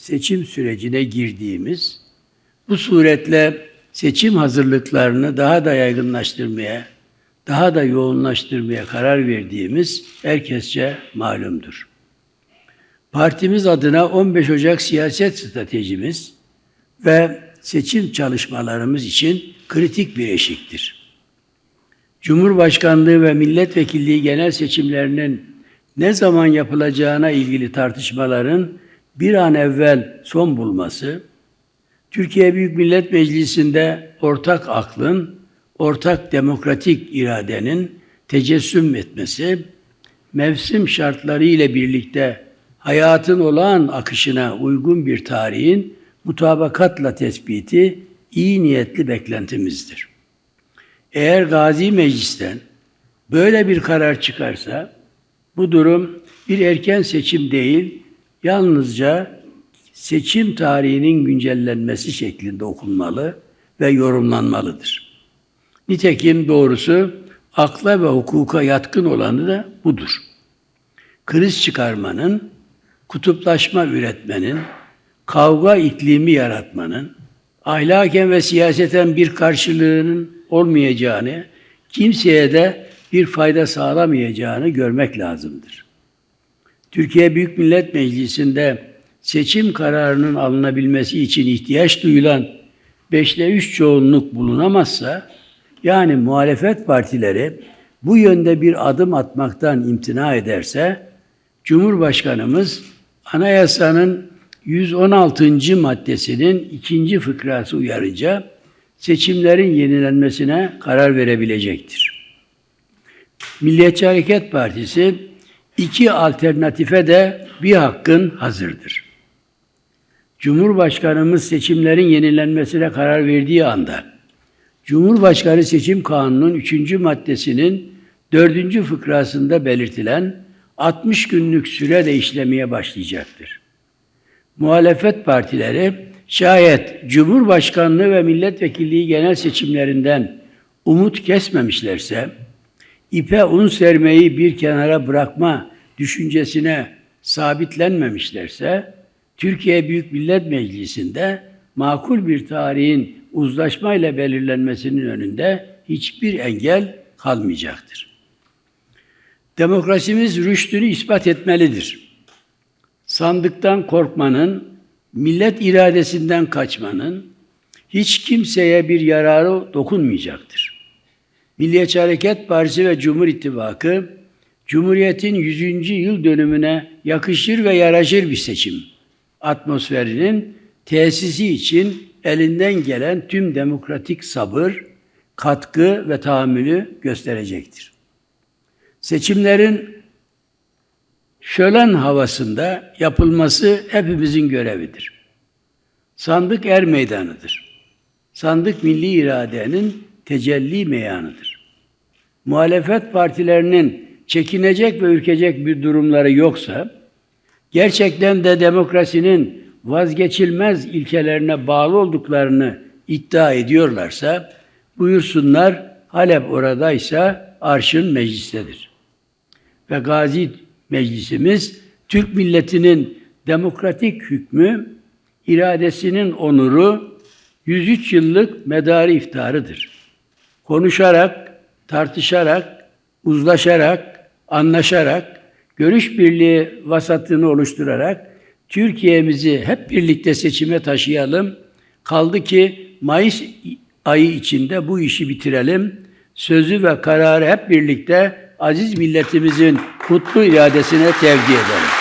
seçim sürecine girdiğimiz, bu suretle seçim hazırlıklarını daha da yaygınlaştırmaya, daha da yoğunlaştırmaya karar verdiğimiz herkesçe malumdur. Partimiz adına 15 Ocak siyaset stratejimiz ve seçim çalışmalarımız için kritik bir eşiktir. Cumhurbaşkanlığı ve milletvekilliği genel seçimlerinin ne zaman yapılacağına ilgili tartışmaların bir an evvel son bulması, Türkiye Büyük Millet Meclisi'nde ortak aklın, ortak demokratik iradenin tecessüm etmesi, mevsim şartları ile birlikte hayatın olağan akışına uygun bir tarihin mutabakatla tespiti iyi niyetli beklentimizdir. Eğer Gazi Meclis'ten böyle bir karar çıkarsa bu durum bir erken seçim değil, yalnızca seçim tarihinin güncellenmesi şeklinde okunmalı ve yorumlanmalıdır. Nitekim doğrusu akla ve hukuka yatkın olanı da budur. Kriz çıkarmanın, kutuplaşma üretmenin, kavga iklimi yaratmanın, ahlaken ve siyaseten bir karşılığının olmayacağını, kimseye de bir fayda sağlamayacağını görmek lazımdır. Türkiye Büyük Millet Meclisi'nde seçim kararının alınabilmesi için ihtiyaç duyulan 5'te 3 çoğunluk bulunamazsa, yani muhalefet partileri bu yönde bir adım atmaktan imtina ederse, Cumhurbaşkanımız anayasanın 116. maddesinin ikinci fıkrası uyarınca seçimlerin yenilenmesine karar verebilecektir. Milliyetçi Hareket Partisi iki alternatife de bir hakkın hazırdır. Cumhurbaşkanımız seçimlerin yenilenmesine karar verdiği anda Cumhurbaşkanı Seçim Kanunu'nun 3. maddesinin 4. fıkrasında belirtilen 60 günlük süre de işlemeye başlayacaktır. Muhalefet partileri şayet Cumhurbaşkanlığı ve milletvekilliği genel seçimlerinden umut kesmemişlerse, ipe un sermeyi bir kenara bırakma düşüncesine sabitlenmemişlerse, Türkiye Büyük Millet Meclisi'nde makul bir tarihin uzlaşmayla belirlenmesinin önünde hiçbir engel kalmayacaktır. Demokrasimiz rüştünü ispat etmelidir. Sandıktan korkmanın, millet iradesinden kaçmanın hiç kimseye bir yararı dokunmayacaktır. Milliyetçi Hareket Partisi ve Cumhur İttifakı, Cumhuriyet'in 100. yıl dönümüne yakışır ve yaraşır bir seçim atmosferinin tesisi için elinden gelen tüm demokratik sabır, katkı ve tahammülü gösterecektir. Seçimlerin şölen havasında yapılması hepimizin görevidir. Sandık er meydanıdır. Sandık milli iradenin tecelli meyanıdır. Muhalefet partilerinin çekinecek ve ürkecek bir durumları yoksa, gerçekten de demokrasinin vazgeçilmez ilkelerine bağlı olduklarını iddia ediyorlarsa, buyursunlar Halep oradaysa arşın meclistedir. Ve Gazi Meclisimiz Türk milletinin demokratik hükmü, iradesinin onuru 103 yıllık medarı iftarıdır. Konuşarak, tartışarak, uzlaşarak, anlaşarak, görüş birliği vasatını oluşturarak Türkiye'mizi hep birlikte seçime taşıyalım. Kaldı ki Mayıs ayı içinde bu işi bitirelim. Sözü ve kararı hep birlikte aziz milletimizin kutlu iradesine tevdi edelim.